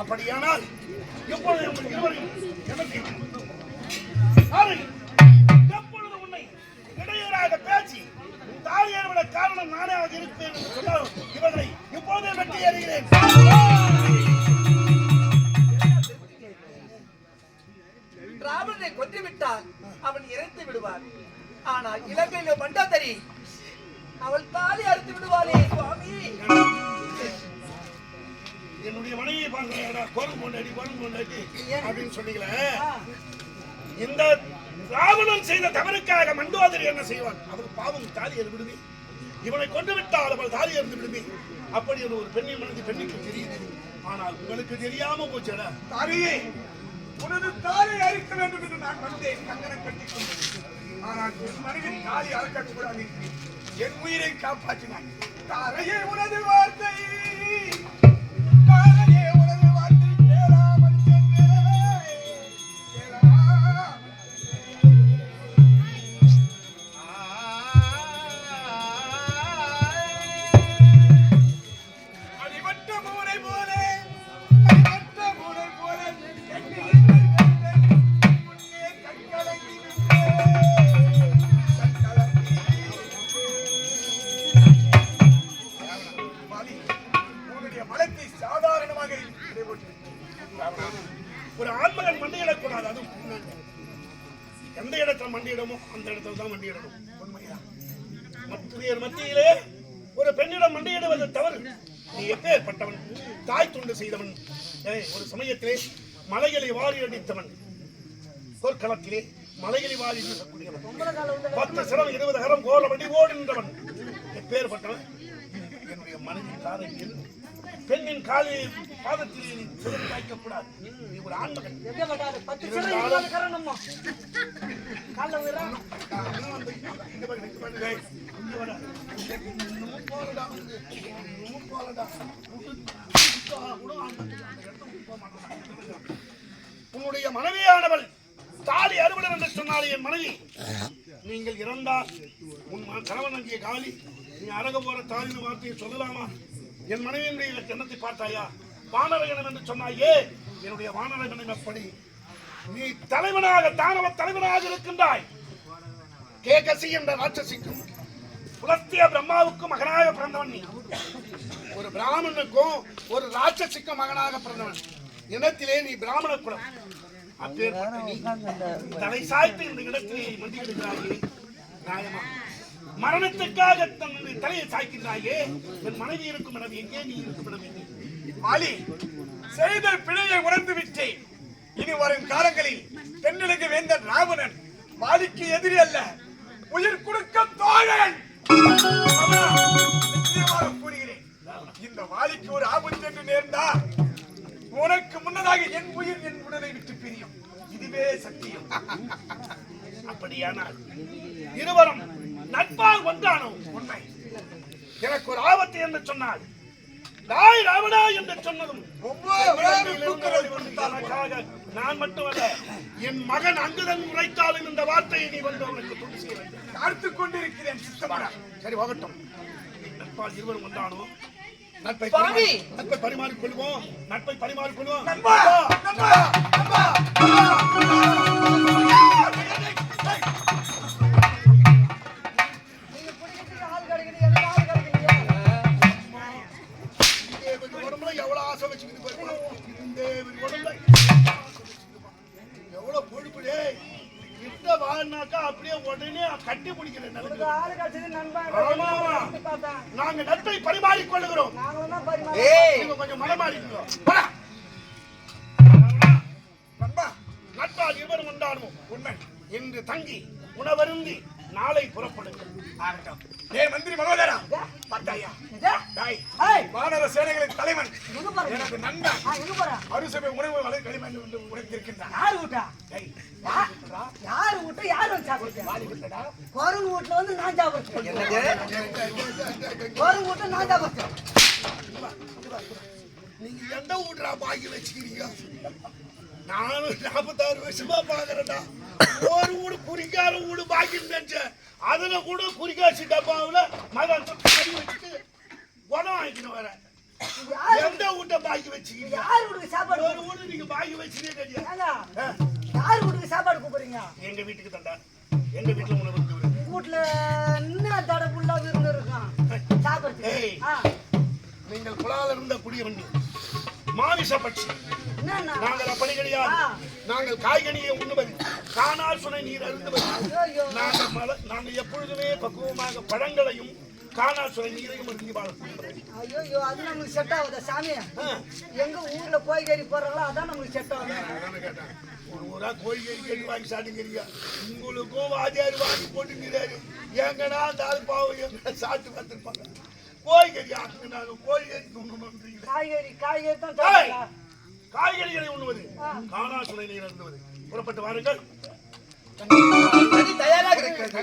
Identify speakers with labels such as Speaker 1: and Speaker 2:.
Speaker 1: அப்படியானால் எப்பொழுது இருவரையும் எனக்கு எப்பொழுது உன்னை இடையூறாக பேசி உன் தாலியை விட காரணம் நானே ஆக இருப்பேன் என்று சொன்னால் இவர்களை இப்போதே வெற்றி ஏறுகிறேன்
Speaker 2: ராவணனை கொன்றுவிட்டால் அவன் இறந்து விடுவான். ஆனால் இலங்கையில மண்டாதரி அவள் தாலி அறுத்து விடுவாளே சுவாமி.
Speaker 1: கொண்டாடி அப்படின்னு சொன்னீங்களே? இந்த ராவணன் செய்த தவறுக்காக மண்டோதரி என்ன செய்வான்? அவர் பாவம் தாலி எறிந்து விடுமே. இவனை கொண்டு விட்டால் அவள் தாலி எறிந்து விடுமே. அப்படி என்று ஒரு பெண்ணின் மனது பெண்ணுக்கு தெரியுது. ஆனால் உங்களுக்கு தெரியாம போச்சடா.
Speaker 3: தாரியே உனது தாயை அழிக்க வேண்டும் என்று நான் வந்தேன் கங்கணம் கட்டிக் கொண்டேன். ஆனால் என் மனைவி தாலி அறுக்கக்கூடாது என்று என் உயிரை காப்பாற்றினான் தாரையே உனது வார்த்தை.
Speaker 1: ஒரு ஆண்மகன் மண்டியிடக்கூடாது அது எந்த இடத்துல மண்டியிடமோ அந்த இடத்துல தான் மண்டியிடணும்.
Speaker 3: உண்மையா?
Speaker 1: மத்தியர் மத்தியிலே ஒரு பெண்ணிடம் மண்டியிடுவது தவறு. நீ எப்பேற்பட்டவன்? தாய் துண்டு செய்தவன். ஏய், ஒரு சமயத்திலே மலைகளை வாரி அடித்தவன். போர்க்களத்திலே மலைகளை வாரி வீசக்கூடியவன் பத்து சிரம் இருபது கரம் கோல வண்டி ஓடுகின்றவன். எப்பேற்பட்டவன்? என்னுடைய மனைவி காலையில் பெண்ணின் காலில் பாதத்திலே நீ காய்க்கக்கூடாது நீ ஒரு ஆண்மகன். உன்னுடைய மனைவியானவள் தாலி அறுவடை என்று சொன்னாலே என் மனைவி. நீங்கள் இறந்தால் உன் கணவன் அங்கே காலி. நீ அழக போற தாலின வார்த்தையை சொல்லலாமா? என் மனைவியினுடைய எண்ணத்தை பார்த்தாயா? வானரகணம் என்று சொன்னாயே. என்னுடைய வானரகணம் எப்படி? நீ தலைவனாக தானவ தலைவனாக இருக்கின்றாய். கேகசி என்ற ராட்சசிக்கும் புலத்திய பிரம்மாவுக்கும் மகனாக பிறந்தவன் நீ. ஒரு பிராமணனுக்கும் ஒரு ராட்சசிக்கும் மகனாக பிறந்தவன். இனத்திலே நீ பிராமண குலம். அப்பேற்பட்ட நீ. தலை சாய்த்து இந்த இடத்திலே மண்டியிடுகிறாயே நியாயமா? மரணத்துக்காக தன்னுடைய தலையை சாய்க்கின்றாயே. என் மனைவி இருக்கும் இடம் எங்கே நீ இருக்கும் இடம் எங்கே?
Speaker 3: மாலி செய்த பிழையை உணர்ந்து விட்டேன். இனி வரும் காலங்களில் தென்னிலங்கு வேந்தன் ராவணன் மாலிக்கு எதிரி அல்ல. உயிர் கொடுக்க தோழன்! கூறுகிறேன். இந்த வாலிக்கு ஒரு ஆபத்து என்று நேர்ந்தா உனக்கு முன்னதாக என் உயிர் என் உடலை விட்டு பிரியும். இதுவே சத்தியம்.
Speaker 1: அப்படியானால் இருவரும் நட்பால் ஒன்றானோ?
Speaker 3: உண்மை
Speaker 1: எனக்கு ஒரு ஆபத்து என்று சொன்னால் நாய் ராவணா என்று சொன்னதும் நான் மட்டுமல்ல என் மகன் அங்குதன் உரைத்தாலும் இந்த வார்த்தையை நீ வந்து அவனுக்கு
Speaker 3: காத்துக் கொண்டிருக்கிறேன்
Speaker 1: சரி போகட்டும் நட்பால் இருவரும் ஒன்றானோ நட்பை நட்பை பரிமாறிக் கொள்வோம். நட்பை பரிமாறிக் கொள்வோம்.
Speaker 3: நண்பா! நண்பா! நண்பா!
Speaker 1: வாழ்னாக்கா அப்படியே உடனே கட்டி பிடிக்கிற நிலைமை. நாங்க நட்பை பரிமாறிக் கொள்ளுகிறோம்
Speaker 2: ஏய்.
Speaker 1: நீங்க கொஞ்சம் மனமாறிக்கோ போடா.
Speaker 3: நண்பா
Speaker 1: நட்பால் இருவரும்
Speaker 3: உண்மை.
Speaker 1: இன்று தங்கி உணவருந்தி நாளை புறப்படுங்கள்.
Speaker 3: ஏ மந்திரி மனோதரா பத்தாயா? டாய் வானர சேனைகளின் தலைவன். எனக்கு நண்பன் அறுசபை உணவு வலை களிமண் என்று உரைத்திருக்கின்றான்
Speaker 4: யாரு வீட்டா
Speaker 3: டேய்,
Speaker 4: யாரு
Speaker 3: வாலி விட்டடா
Speaker 4: குரங்கு வீட்டுல வந்து நான் சாப்பிடுறேன்.
Speaker 2: என்னது?
Speaker 4: குரங்கு வீட்டுல நான் சாப்பிடுறேன்.
Speaker 1: நீங்க எந்த வீடுறா பாக்கி வச்சுக்கிறீங்க? நானும் நாற்பத்தாறு வருஷமா பாக்குறேன்டா. ஒரு வீடு குறிக்காத வீடு பாக்கி நினைச்சேன் அதுல கூட குறிக்காட்சி டப்பாவுல மகன் கறி வச்சுட்டு குணம் வாங்கிக்கணும் வர
Speaker 4: யார்
Speaker 1: எந்த வீட்டை பாக்கி
Speaker 4: சாப்பாடு
Speaker 1: ஒரு வீடு நீங்க பாக்கி வச்சுட்டே கிடையாது
Speaker 4: யார் வீட்டுக்கு சாப்பாடு கூப்பிடுறீங்க?
Speaker 1: எங்க வீட்டுக்கு தண்டா எங்க வீட்டுல உணவு இருக்கு
Speaker 4: வீட்டுல என்ன தடை ஃபுல்லா விருந்து
Speaker 1: ஏய்.
Speaker 4: ஆ,
Speaker 1: நீங்கள் குழால இருந்த குடிய மாமிச பட்சி. நாங்கள் அப்படி கிடையாது. நாங்கள் காய்கனியை உண்ணுவது. காணால் சுனை நீர் அருந்துவது. நாங்கள் மல நாங்கள் எப்பொழுதுமே பக்குவமாக பழங்களையும் சுனை நீரையும் அருந்தி வாழக்கூடியவர்கள்
Speaker 4: ஐயோ ஐயோ அது நம்மளுக்கு செட் ஆகுதா சாமி. எங்க ஊர்ல போய் கறி போடுறாங்களோ அதான் நம்மளுக்கு செட் ஆகுது.
Speaker 1: ஒரு ஊரா கோழிக்கறி கேட்டு வாங்கி சாப்பிட்டுக்கிறீங்க. உங்களுக்கும் வாத்தியார் வாங்கி போட்டுக்கிறாரு. எங்கன்னா அந்த ஆள் பாவம் எங்க சாப்பிட்டு பார்த்துருப்பாங்க. கோழிக்கறி ஆக்குங்க நாங்கள் கோழிக்கறி உண்ணுன்றீங்க
Speaker 4: காய்கறி காய்கறி தான்
Speaker 1: காய்கறிகளை உண்ணுவது. காணா சுனை நீர் அருந்துவது. புறப்பட்டு வாருங்கள்.
Speaker 2: தயாராக இருக்கிறது.